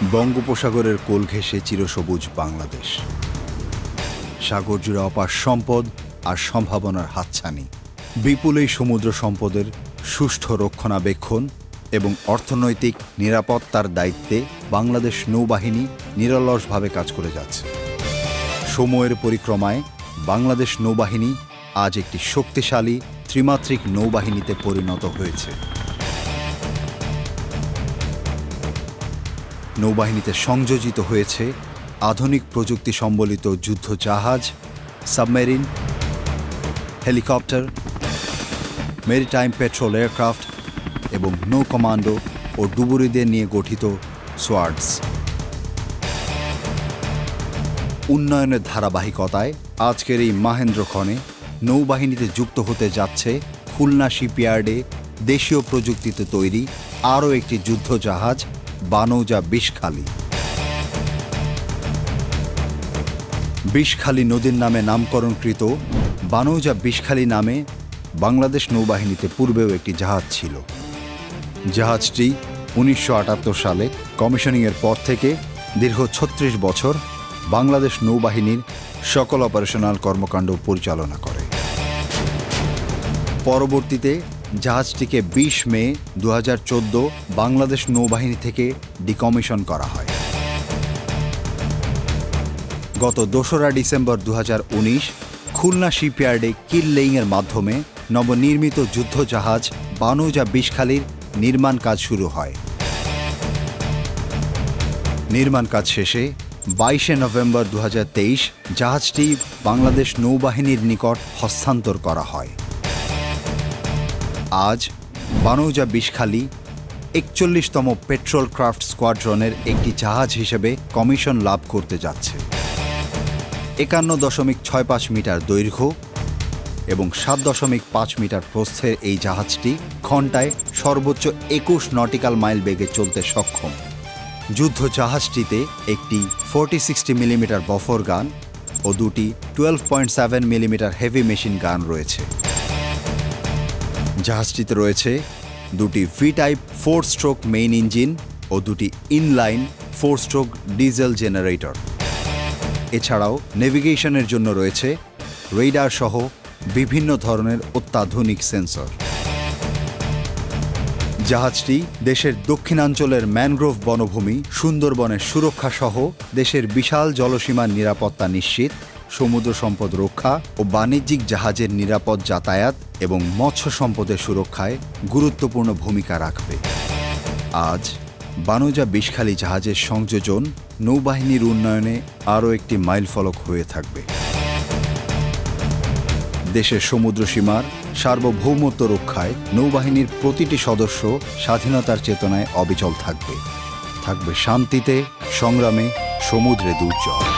বঙ্গোপসাগরের কোল ঘেঁষে চিরসবুজ বাংলাদেশ। সাগর জুড়ে অপার সম্পদ আর সম্ভাবনার হাতছানি। বিপুল এই সমুদ্র সম্পদের সুষ্ঠু রক্ষণাবেক্ষণ এবং অর্থনৈতিক নিরাপত্তার দায়িত্বে বাংলাদেশ নৌবাহিনী নিরলসভাবে কাজ করে যাচ্ছে। সময়ের পরিক্রমায় বাংলাদেশ নৌবাহিনী আজ একটি শক্তিশালী ত্রিমাত্রিক নৌবাহিনীতে পরিণত হয়েছে। নৌবাহিনীতে সংযোজিত হয়েছে আধুনিক প্রযুক্তি সম্বলিত যুদ্ধ জাহাজ, submarine, helicopter, maritime patrol aircraft এবং নৌ কমান্ডো ও ডুবুরিদের নিয়ে গঠিত সোয়ার্ডস। উন্নয়নের ধারাবাহিকতায় আজকের এই মাহেন্দ্রক্ষণে নৌবাহিনীতে যুক্ত হতে যাচ্ছে খুলনা শিপইয়ার্ডে দেশীয় প্রযুক্তিতে তৈরি আরও একটি যুদ্ধ জাহাজ বানৌজা বিষখালী। বিষখালী নদীর নামে নামকরণকৃত বানৌজা বিষখালী নামে বাংলাদেশ নৌবাহিনীতে পূর্বেও একটি জাহাজ ছিল। জাহাজটি উনিশশো আটাত্তর সালে কমিশনিংয়ের পর থেকে দীর্ঘ ছত্রিশ বছর বাংলাদেশ নৌবাহিনীর সকল অপারেশনাল কর্মকাণ্ড পরিচালনা করে। পরবর্তীতে জাহাজটিকে বিশ মে দু হাজার চোদ্দ বাংলাদেশ নৌবাহিনী থেকে ডিকমিশন করা হয়। গত দোসরা ডিসেম্বর দু হাজার উনিশ খুলনা শিপইয়ার্ডে কিল লেইংয়ের মাধ্যমে নবনির্মিত যুদ্ধ জাহাজ বানুজা বিষখালীর নির্মাণ কাজ শুরু হয়। নির্মাণ কাজ শেষে বাইশে নভেম্বর দু হাজার তেইশ জাহাজটি বাংলাদেশ নৌবাহিনীর নিকট হস্তান্তর করা হয়। আজ বানৌজা বিষখালী একচল্লিশতম পেট্রোল ক্রাফট স্কোয়াড্রনের একটি জাহাজ হিসেবে কমিশন লাভ করতে যাচ্ছে। একান্ন দশমিক ছয় পাঁচ মিটার দৈর্ঘ্য এবং সাত দশমিক পাঁচ মিটার প্রস্থের এই জাহাজটি ঘন্টায় সর্বোচ্চ একুশ নটিক্যাল মাইল বেগে চলতে সক্ষম। যুদ্ধ জাহাজটিতে একটি ফোরটি সিক্সটি মিলিমিটার বফর গান ও দুটি twelve point seven millimetre heavy machine gun রয়েছে। জাহাজটিতে রয়েছে দুটি V type four stroke main engine ও দুটি inline four stroke diesel generator এছাড়াও নেভিগেশনের জন্য রয়েছে রেডার সহ বিভিন্ন ধরনের অত্যাধুনিক সেন্সর জাহাজটি দেশের দক্ষিণাঞ্চলের ম্যানগ্রোভ বনভূমি সুন্দরবনের সুরক্ষা সহ দেশের বিশাল জলসীমার নিরাপত্তা নিশ্চিত সমুদ্র সম্পদ রক্ষা ও বাণিজ্যিক জাহাজের নিরাপদ যাতায়াত এবং মৎস্য সম্পদের সুরক্ষায় গুরুত্বপূর্ণ ভূমিকা রাখবে। আজ বানুজা বিষখালী জাহাজের সংযোজন নৌবাহিনীর উন্নয়নে আরও একটি মাইলফলক হয়ে থাকবে। দেশের সমুদ্র সীমার সার্বভৌমত্ব রক্ষায় নৌবাহিনীর প্রতিটি সদস্য স্বাধীনতার চেতনায় অবিচল থাকবে। থাকবে শান্তিতে, সংগ্রামে, সমুদ্রে দুর্জয়